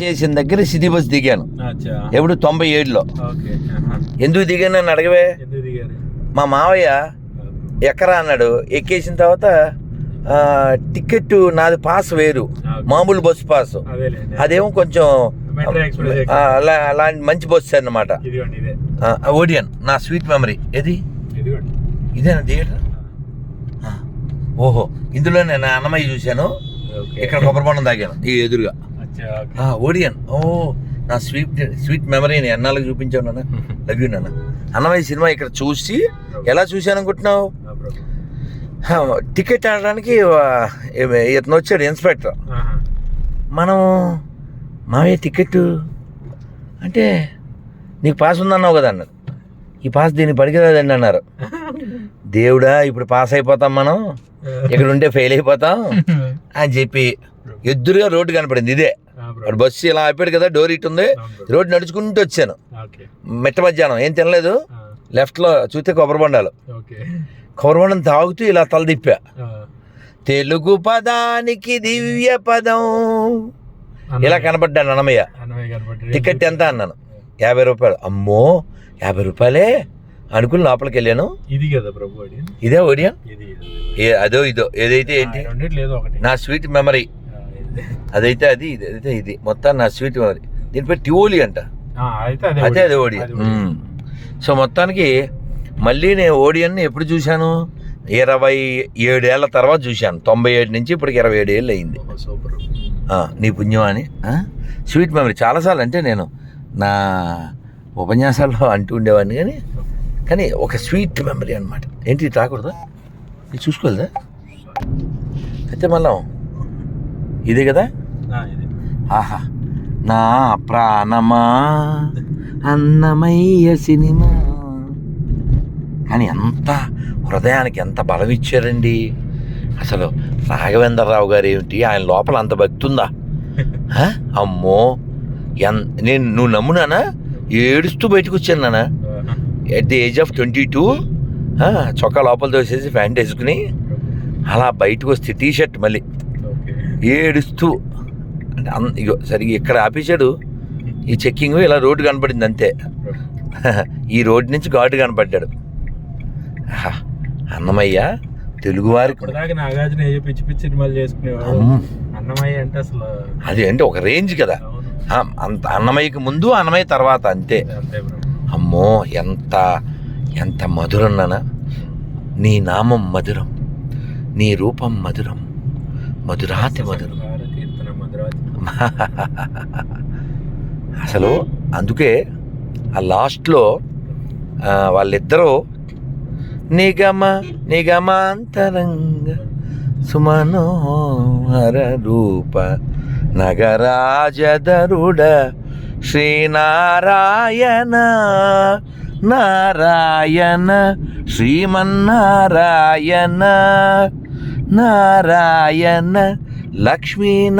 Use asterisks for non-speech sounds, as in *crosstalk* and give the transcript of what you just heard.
చేసిన దగ్గర city bus దిగాను. ఎప్పుడు తొంభై ఏడులో. ఎందుకు దిగాను అని అడగవే? మా మావయ్య ఎక్కరా అన్నాడు. ఎక్కేసిన తర్వాత టికెట్ నాది పాస్ వేరు. మామూలు బస్సు పాస్. అదేమో కొంచెం అలా అలాంటి మంచి బస్సు అన్నమాట. ఓడియన్. నా స్వీట్ మెమరీ. ఏది? ఇదేనా థియేటర్? ఓహో. ఇందులోనే నా అన్నమయ్య చూశాను. ఇక్కడ కొబ్బరి బొండం తాగాను. ఈ ఎదురుగా. ఓడియన్ ఓ నా స్వీట్ స్వీట్ మెమరీని ఎన్నాళ్ళకి చూపించావు నాన్న? *laughs* లవ్ యూ నాన్న. అన్నమయ్య సినిమా ఇక్కడ చూసి ఎలా చూశాను అనుకుంటున్నావు? టికెట్ ఆడడానికి ఇతను వచ్చాడు ఇన్స్పెక్టర్. మనం మావయ్య టికెట్ అంటే నీకు పాస్ ఉందన్నావు కదా అన్నాడు ఈ పాస్ దీనికి పడికిరాదండి అన్నారు. *laughs* దేవుడా ఇప్పుడు పాస్ అయిపోతాం మనం. ఇక్కడ ఉంటే ఫెయిల్ అయిపోతాం *laughs* అని చెప్పి ఎదురుగా రోడ్డు కనపడింది ఇదే. బస్సు ఇలా ఆపాడు కదా డోర్ ఇటు ఉంది. రోడ్డు. నడుచుకుంటూ వచ్చాను. మెట్ట మధ్యాహ్నం ఏం తినలేదు. లెఫ్ట్లో చూస్తే కొబ్బరి బొండాలు. కొబ్బరి బొండం తాగుతూ ఇలా తల తిప్పా. తెలుగు పదానికి దివ్య పదం. ఇలా కనపడ్డాను అన్నమయ్య. టికెట్ ఎంత అన్నాను. యాభై రూపాయలు. అమ్మో యాభై రూపాయలే? అనుకుని లోపలికి వెళ్ళాను. ఇది కదా ప్రభు ఇదే. ఏ అదో ఇదో. ఏదైతే ఏంటి? నా స్వీట్ మెమరీ. అదైతే అది ఇది అదైతే ఇది. మొత్తం నా స్వీట్ మెమరీ దీనిపై ట్యూలి అంట. అయితే అదే అదే ఓడి. సో మొత్తానికి మళ్ళీ నేను ఓడియన్ని ఎప్పుడు చూశాను? ఇరవై ఏడేళ్ళ తర్వాత చూశాను. తొంభై ఏడు నుంచి ఇప్పటికి ఇరవై ఏడు ఏళ్ళు అయింది. నీ పుణ్యం అని? Sweet memory. చాలాసార్లు అంటే నేను నా ఉపన్యాసాల్లో అంటూ ఉండేవాడిని కానీ కానీ ఒక స్వీట్ మెమరీ అనమాట ఏంటి ఇది రాకూడదా ఇది చూసుకోలేదా అయితే మళ్ళా ఇదే కదా? ఆహా. నా ప్రాణమా? అన్నమయ్య సినిమా. కానీ ఎంత హృదయానికి ఎంత బలం ఇచ్చారండి. అసలు రాఘవేంద్రరావు గారు ఏమిటి? ఆయన లోపల అంత భక్తి ఉందా? *laughs* అమ్మో. ఎన్ నేను నువ్వు నమ్మునానా ఏడుస్తూ బయటకు వచ్చాను ఆహా. At the age of twenty two చొక్కా లోపల దోసేసి ప్యాంట్ వేసుకుని అలా బయటకు వస్తే టీ షర్ట్ మళ్ళీ. ఏడుస్తూ అంటే అన్- ఇగో సరిగ్గా ఇక్కడ ఆపేశాడు. ఈ చెక్కింగ్ ఇలా రోడ్డు కనపడింది అంతే. ఈ రోడ్డు నుంచి ఘాటు కనపడ్డాడు. అన్నమయ్య ఇప్పటిదాకా నాగార్జున పిచ్చి పిచ్చి సినిమాలు చేసుకునేవాడు? అమ్మ, అన్నమయ్య అంటే అసలు అది అంటే ఒక రేంజ్ కదా. అంత అన్నమయ్యకి ముందు అన్నమయ్య తర్వాత అంతే. అమ్మో ఎంత ఎంత మధురం నాన్న నీ నామం మధురం నీ రూపం మధురం. మధురాతి మధురం. అసలు అందుకే ఆ లాస్ట్లో వాళ్ళిద్దరూ నిగమ నిగమాంతరంగ సుమనోహర రూప నగరాజధరుడ శ్రీనారాయణ నారాయణ శ్రీమన్నారాయణ నారాయణ లక్ష్మీనారాయణ